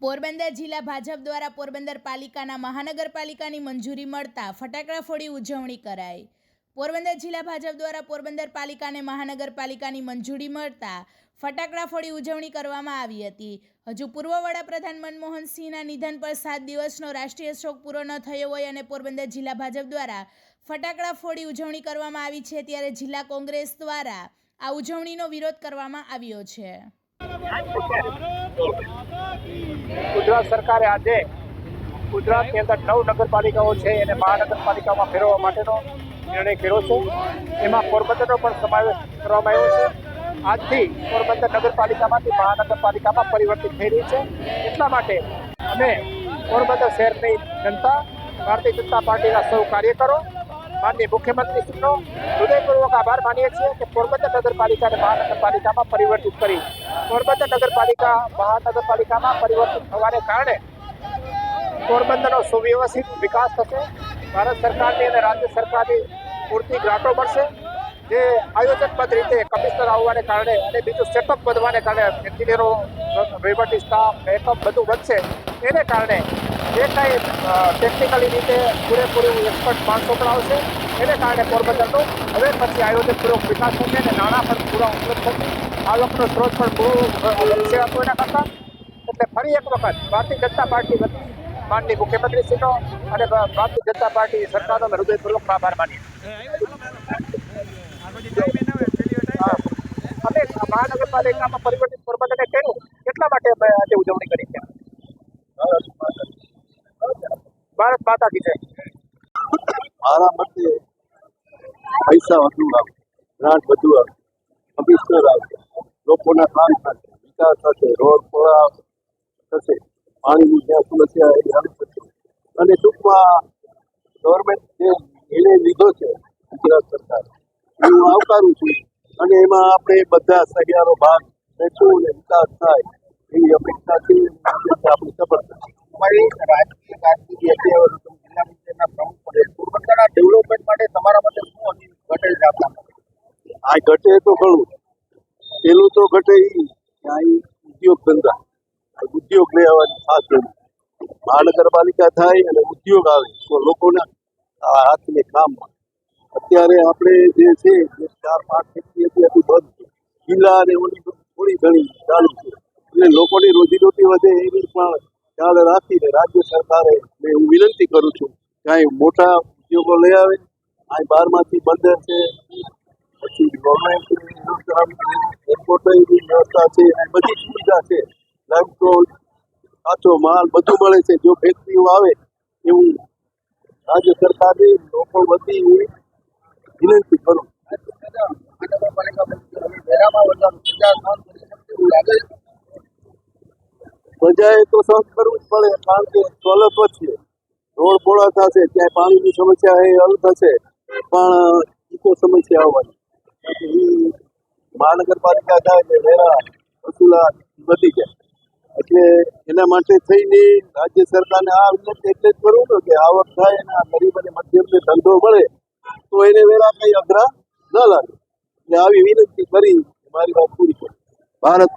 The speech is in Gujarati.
પોરબંદર જિલ્લા ભાજપ દ્વારા પોરબંદર પાલિકાના મહાનગરપાલિકાની મંજૂરી મળતા ફટાકડા ફોડી ઉજવણી કરાઈ. પોરબંદર જિલ્લા ભાજપ દ્વારા પોરબંદર પાલિકાને મહાનગરપાલિકાની મંજૂરી મળતા ફટાકડા ફોડી ઉજવણી કરવામાં આવી હતી. હજુ પૂર્વ વડાપ્રધાન મનમોહન સિંહના નિધન પર સાત દિવસનો રાષ્ટ્રીય શોક પૂરો ન થયો હોય અને પોરબંદર જિલ્લા ભાજપ દ્વારા ફટાકડા ફોડી ઉજવણી કરવામાં આવી છે ત્યારે જિલ્લા કોંગ્રેસ દ્વારા આ ઉજવણીનો વિરોધ કરવામાં આવ્યો છે. ગુજરાત સરકારે આજે ગુજરાતની અંદર નવ નગરપાલિકાઓ છે એને મહાનગરપાલિકામાં ફેરવવા માટેનો નિર્ણય કર્યો છે. એમાં પોરબંદરનો પણ સમાવેશ કરવામાં આવ્યો છે. આજથી પોરબંદર નગરપાલિકામાંથી મહાનગરપાલિકામાં પરિવર્તિત થઈ રહી છે. એટલા માટે અમે પોરબંદર શહેરની જનતા, ભારતીય જનતા પાર્ટીના સૌ કાર્યકરો માનનીય મુખ્યમંત્રીશ્રીનો હૃદયપૂર્વક આભાર માનીએ છીએ કે પોરબંદર નગરપાલિકાને મહાનગરપાલિકામાં પરિવર્તિત કરી પોરબંદર નગરપાલિકા મહાનગરપાલિકામાં પરિવર્તિત થવાને કારણે પોરબંદરનો સુવ્યવસ્થિત વિકાસ થશે. ભારત સરકારની અને રાજ્ય સરકારની પૂરતી ગ્રાન્ટો મળશે. જે આયોજનબદ્ધ રીતે કમિશનર આવવાને કારણે અને બીજું સેટઅપ વધવાને કારણે એન્જિનિયરો વહીવટી સ્ટાફ મેકઅપ બધું વધશે. એને કારણે જે કાંઈ ટેકનિકલી રીતે પૂરેપૂરું એક્સપર્ટ માણસો પણ આવશે એને કારણે પોરબંદરનો હવે પછી આયોજનપૂર્વક વિકાસ થશે અને નાણાં પણ પૂરા ઉપલબ્ધ થશે. આવકનો સ્ત્રોત પણ પૂરો સેવા એના કરતાં. એટલે ફરી એક વખત ભારતીય જનતા પાર્ટી વતી માનની મુખ્યમંત્રીશ્રીનો અને ભારતીય જનતા પાર્ટી સરકારનો હૃદયપૂર્વક આભાર માનીએ અમે મહાનગરપાલિકામાં પરિવર્તિત પોરબંદરને કર્યું એટલા માટે અમે આજે ઉજવણી કરી છે. ભારત માતા જય મારા મતે પૈસા વધુ આવે ગ્રાન્ટ વધુ આવે કમિશનર આવે લોકોના કામ થશે વિકાસ થશે રોડ પોળા થશે, પાણીની જ્યાં સમસ્યા એ હલ થશે. અને ટૂંકમાં ગવર્મેન્ટ જે નિર્ણય લીધો છે, ગુજરાત સરકાર, હું આવકારું છું. અને એમાં આપણે બધા સહિયારો ભાગ લેશું અને વિકાસ થાય એવી અપેક્ષાથી આપણે સફળ સફળતા તમારી રાજકીય કારકિર્દી હતી જિલ્લા પંચાયતના પ્રમુખ પદે પોરબંદરના ડેવલપમેન્ટ માટે તમારા મતે શું હજી ઘટે આપના આ ઘટે તો ઘણું પેલું તો ઘટે અહીં ઉદ્યોગ ધંધા. ઉદ્યોગ લઈ આવવાની ખાસ જરૂર. મહાનગરપાલિકા થાય અને ઉદ્યોગ આવે, તો લોકોને હાથને કામ અત્યારે આપણે જે છે ચાર પાંચ ફેક્ટરી હતી હતી બંધ છે. જિલ્લા અને ઓની થોડી ઘણી ચાલુ છે. એટલે લોકોની રોજીરોટી વધે એવી પણ ખ્યાલ રાખીને રાજ્ય સરકારે મેં હું વિનંતી કરું છું કાંઈ મોટા ઉદ્યોગો લઈ આવે. અહીં બારમાંથી બંદર છે, પછી ગવર્મેન્ટ એરપોર્ટની વ્યવસ્થા છે અને બધી સુવિધા છે. લાઈમસ્ટોન કાચો માલ બધું મળે છે. જો ફેક્ટરીઓ આવે એવું રાજ્ય સરકારની લોકો વતી વિનંતી કરું મહાનગરપાલિકા બની હવે વેરામાં વધારો પ્રજા સહન કરી શકશે એવું લાગે છે પ્રજાએ તો સહન કરવું જ પડે, કારણ કે ચોલક વચ્ચે રોડ પોળા થશે ત્યાં પાણીની સમસ્યા એ હલ થશે, પણ ઇકો સમસ્યા આવવાની. મહાનગરપાલિકા થાય એટલે વેરા, વસૂલા વધી જાય. એટલે એના માટે થઈને રાજ્ય સરકારને આ વિનંતી એટલે જ કરવું ને કે આવક થાય અને આ ગરીબ અને મધ્યમને ધંધો મળે, તો એને વેરા કંઈ અઘરા ન લાગે. એટલે આવી વિનંતી કરી, મારી વાત પૂરી કરી. ભારત